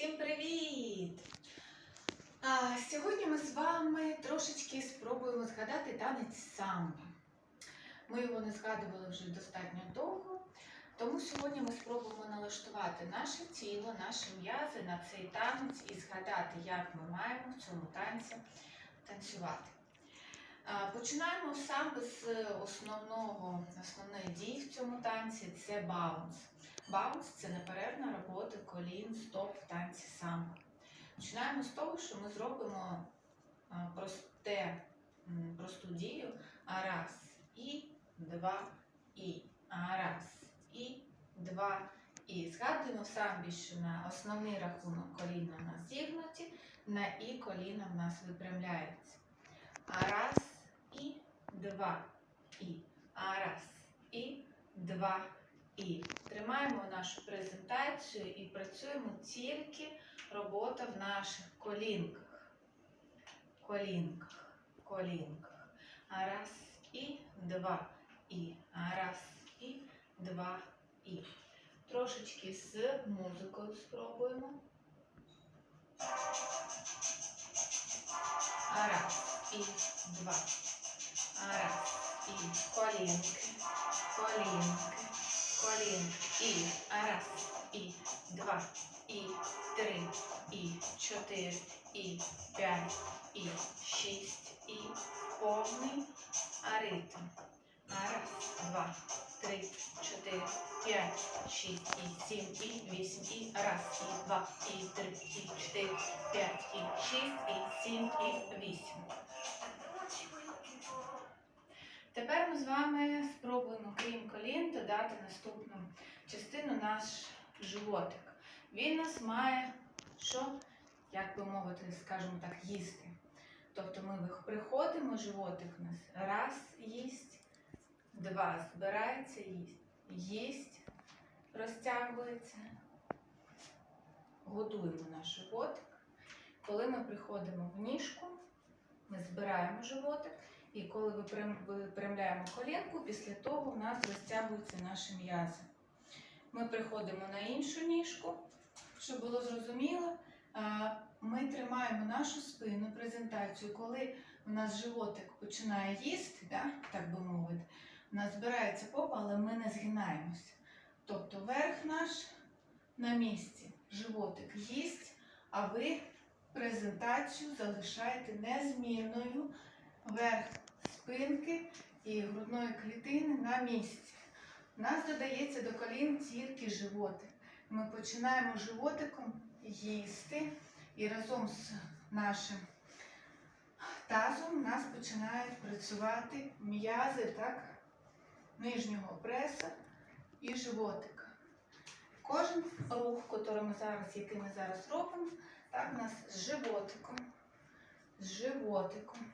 Всім привіт! А, сьогодні ми з вами трошечки спробуємо згадати танець самбо. Ми його не згадували вже достатньо довго, тому сьогодні ми спробуємо налаштувати наше тіло, наші м'язи на цей танець і згадати, як ми маємо в цьому танці танцювати. Починаємо саме з основного, основної дії в цьому танці це баунс. Баунс це неперервна робота колін, стоп в танці самбо. Починаємо з того, що ми зробимо просте, просту дію. Раз, і, два, і. Раз, і, два, і. Згадуємо самбі, що на основний рахунок коліна в нас зігнуті, на і коліна в нас випрямляються. А раз, і, два, і. А раз, і, два, і. Тримаємо нашу презентацію і працюємо тільки робота в наших колінках. Колінках, колінках. Раз і два і. Раз і два і. Трошечки з музикою спробуємо. Раз і два. Раз і колінки, колінки. І раз, і два, і три, і чотири, і п'ять, і шість, і повний ритм. Раз, два, три, чотири, п'ять, шість, і сім, і вісім, і раз, і два, і три, і чотири, п'ять, і шість, і сім, і вісім. Тепер ми з вами спробуємо, крім колін, додати наступну частину наш животик. Він нас має що, як би мовити, скажімо так, їсти. Тобто ми приходимо, животик у нас раз їсть, два збирається, їсть, їсть, розтягується, годуємо наш животик. Коли ми приходимо в ніжку, ми збираємо животик. І коли випрям- випрямляємо колінку, після того в нас розтягуються наші м'язи. Ми приходимо на іншу ніжку, щоб було зрозуміло. Ми тримаємо нашу спину, презентацію. Коли у нас животик починає їсти, да, так би мовити, у нас збирається попа, але ми не згинаємося. Тобто верх наш на місці, животик їсть, а ви презентацію залишаєте незмінною верх спинки і грудної клітини на місці. У нас додається до колін тільки животик. Ми починаємо животиком їсти і разом з нашим тазом у нас починають працювати м'язи так, нижнього преса і животика. Кожен рух, який ми зараз, який ми зараз робимо, так, у нас з животиком, з животиком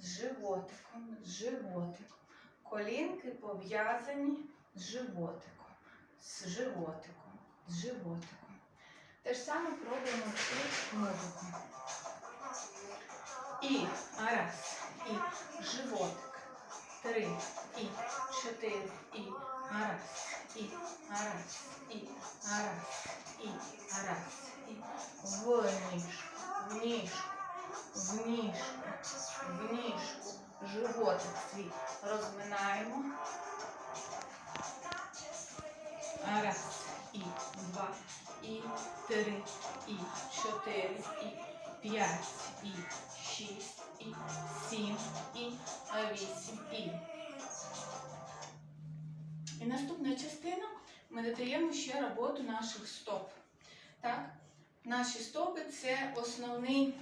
з животиком, з животиком. Колінки пов'язані з животиком, з животиком, з животиком. Те ж саме пробуємо цю музику. І раз, і животик. Три, і чотири, і раз, і раз, і раз, і раз, і в ніжку, в ніжку, в ніжку в ніжку, животик свій розминаємо. Раз, і два, і три, і чотири, і п'ять, і шість, і сім, і вісім, і. І наступна частина ми додаємо ще роботу наших стоп. Так? Наші стопи це основний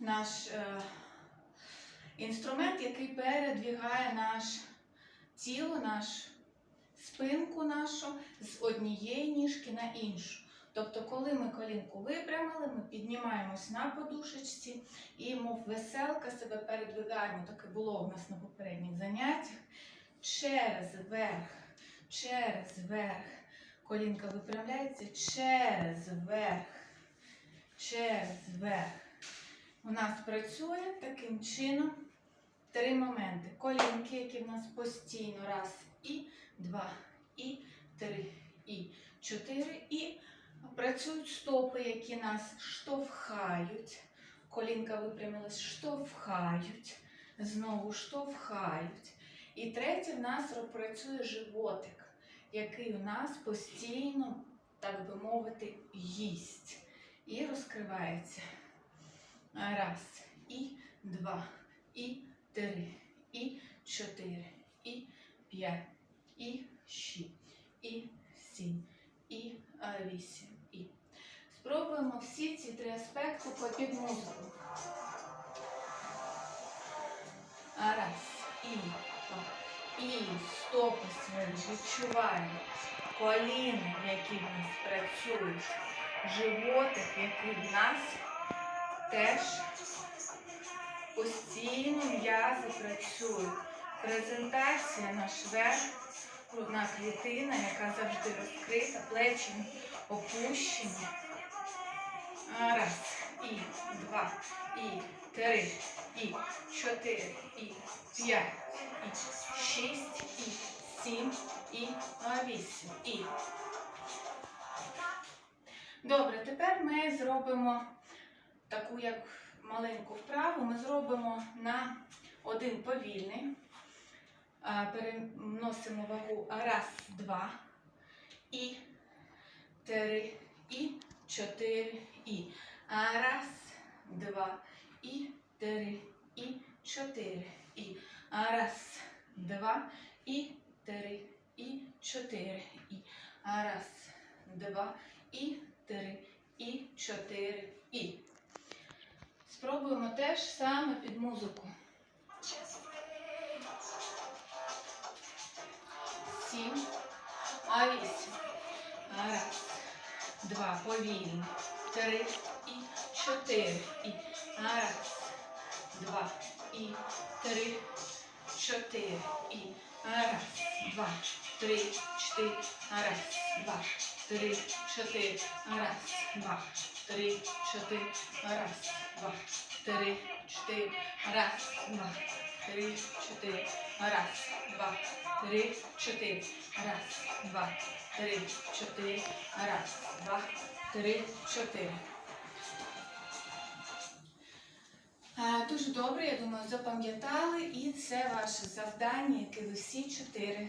наш е, інструмент, який передвігає наш тіло, наш спинку нашу з однієї ніжки на іншу. Тобто, коли ми колінку випрямили, ми піднімаємось на подушечці і, мов веселка, себе передвигаємо. Таке було в нас на попередніх заняттях. Через верх, через верх. Колінка випрямляється через верх, через верх. У нас працює таким чином три моменти. Колінки, які в нас постійно раз і два, і три, і чотири, і Працюють стопи, які нас штовхають. Колінка випрямилась, штовхають. Знову штовхають. І третє в нас працює животик, який у нас постійно, так би мовити, їсть. І розкривається. Раз, і два, і три, і чотири, і п'ять, і шість, і сім, і вісім. І. Спробуємо всі ці три аспекти по під музику. А, Раз, і і стопи свої відчуваємо. Коліни, які в нас працюють. Животик, який в нас теж постійно м'язи працюють. Презентація наш верх, грудна клітина, яка завжди розкрита, плечі опущені. Раз, і два, і три, і чотири, і п'ять, і шість, і сім, і вісім. І. Добре, тепер ми зробимо таку як маленьку вправу. Ми зробимо на один повільний. Переносимо вагу раз, два, і три, і чотири, і. Раз, два, і три, і чотири, і. Раз, два, і три, і чотири, і. Раз, два, і три, і чотири, і. Спробуємо теж саме під музику. Сім, а вісім. Раз, два, повільно. Три і чотири. І. Раз, два, і три, чотири. І. Раз, два, три, чотири. Раз, два, три, чотири. Раз, два, три, чотири. Раз, два, три, чотири. Раз, два, три, чотири. Раз, два, три, чотири. Раз, два, три, чотири. Раз, два, три, чотири. Дуже добре, я думаю, запам'ятали, і це ваше завдання, яке ви всі чотири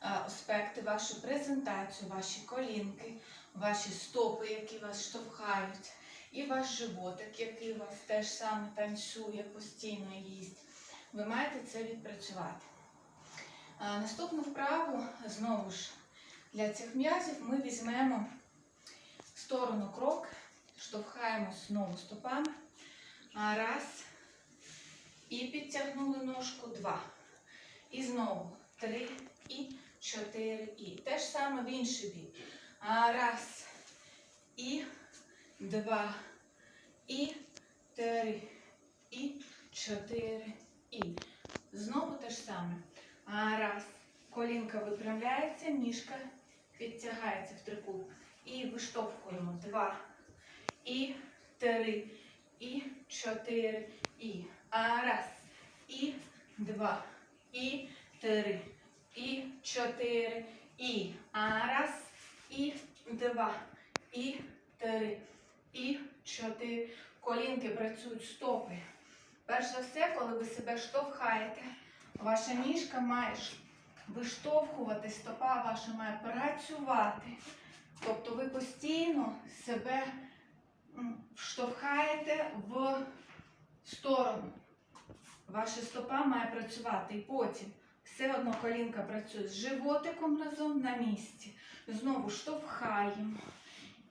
аспекти, вашу презентацію, ваші колінки, ваші стопи, які вас штовхають, і ваш животик, який вас теж саме танцює, постійно їсть. Ви маєте це відпрацювати. Наступну вправу знову ж для цих м'язів ми візьмемо сторону крок, штовхаємо знову стопами. Раз. І підтягнули ножку. Два. І знову три і чотири. І. Те ж саме в інший бік. Раз. І два. І три. І чотири. І. Знову те ж саме. Раз. Колінка випрямляється, ніжка підтягається в трикут. І виштовхуємо. Два. І три. І чотири. І. Раз. І два. І три. І чотири. І. Раз. І два. І три. І чотири. Колінки працюють стопи. Перш за все, коли ви себе штовхаєте, ваша ніжка має виштовхувати, стопа ваша має працювати. Тобто ви постійно себе штовхаєте в сторону. Ваша стопа має працювати. І потім все одно колінка працює з животиком разом на місці. Знову штовхаємо.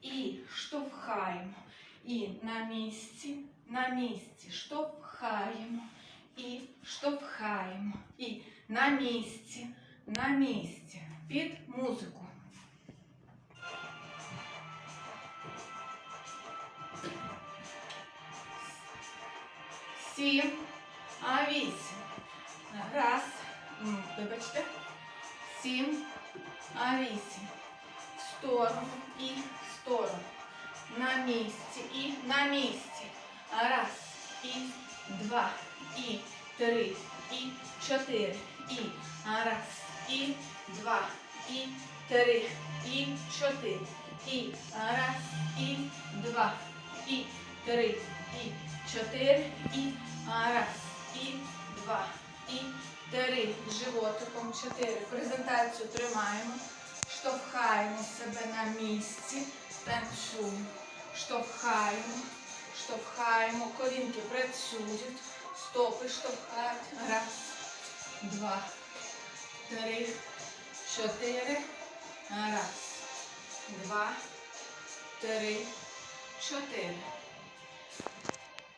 І штовхаємо. І на місці, на місці штовхаємо. І штовхаємо. І на місці, на місці. Під музику. Сім, а вісім. Раз, м, вибачте. Сім, а вісім. В сторону і в сторону. На місці і на місці. Раз, і два, і. Три, і. Чотири. І. Раз, і. Два, і. Три, і. Чотири, і. Раз, і. Два, і. Три, і. Чотири, і. Раз, і. Два, і. Три. Животиком чотири. Презентацію тримаємо. Штовхаємо себе на місці. Танцюємо. Штовхаємо. Штовхаємо. Колінки працюють. Стопи штовхають. Раз, два, три, чотири. Раз, два, три, чотири.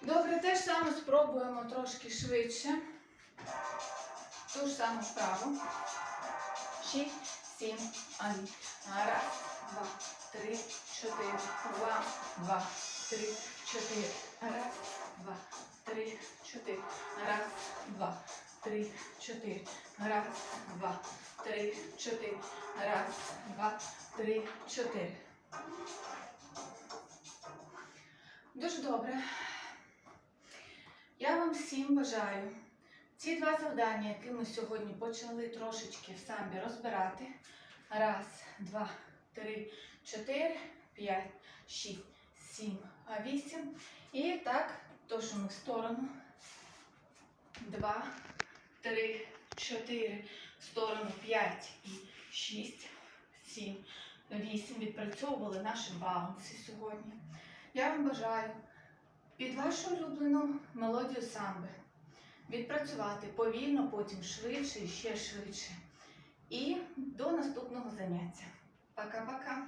Добре, те ж саме спробуємо трошки швидше. Ту ж саму вправу. Шість, сім, один. Раз, два, три, чотири. Два, два, три, чотири. Раз, два, три, чотири. Раз, два, три, чотири. Раз, два, три, чотири. Раз, два, три, чотири. Дуже добре. Я вам всім бажаю ці два завдання, які ми сьогодні почали трошечки в самбі розбирати. Раз, два, три, чотири, п'ять, шість, сім, а вісім. І так, то, що ми в сторону. Два, три, чотири, в сторону п'ять і шість, сім, вісім. Відпрацьовували наші баунси сьогодні. Я вам бажаю під вашу улюблену мелодію самби відпрацювати повільно, потім швидше і ще швидше. І до наступного заняття. Пока-пока.